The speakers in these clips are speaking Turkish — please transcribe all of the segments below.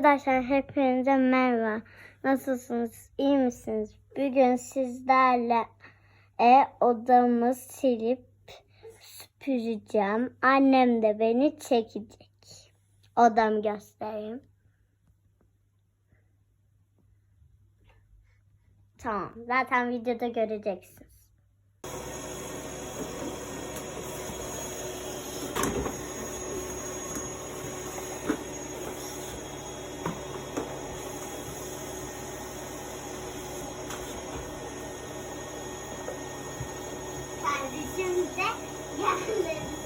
Arkadaşlar hepinize merhaba. Nasılsınız? İyi misiniz? Bugün sizlerle e, odamı silip süpüreceğim. Annem de beni çekecek. Odamı göstereyim. Tamam. Zaten videoda göreceksiniz. Yeah, baby.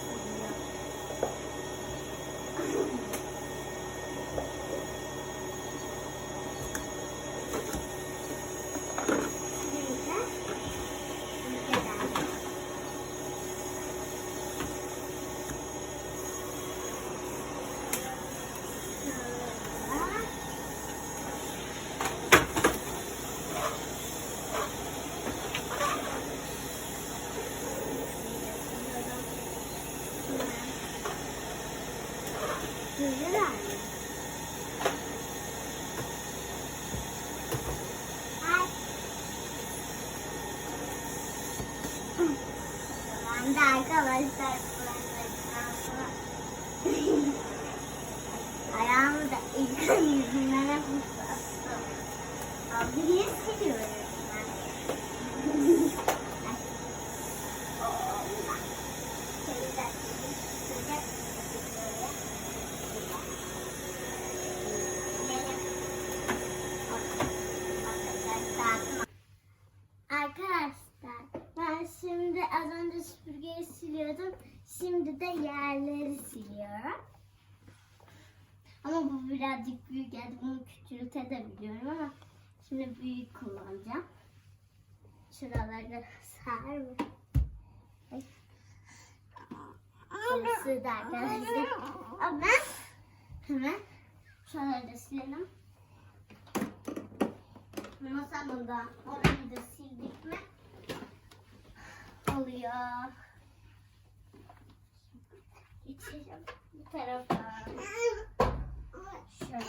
Güzel. Ben de arkadaşlar. Ayağımı da ilk yüzümden hep ıslattım. Abi niye siliyorum ben? Ay. Allah. Şöyle sıcak Arkadaşlar ben şimdi az önce süpürgeyi siliyordum. Şimdi de yerleri siliyorum. Ama bu birazcık büyük geldi. Bunu küçültebiliyorum ama şimdi büyük kullanacağım. Şuralarda sar mı? Burası da arkadaşlar. Hemen şuraları da silelim. Masamı da orayı da sildik mi oluyor. Geçelim bu tarafa. Şöyle.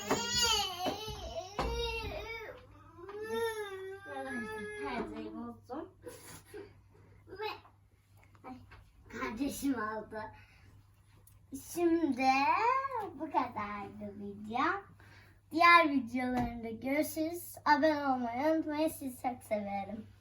Perdeyi bozdum. Ve Ay, kardeşim aldı. Şimdi bu kadardı video. Diğer videolarında görüşürüz. Abone olmayı unutmayın. Sizi çok severim.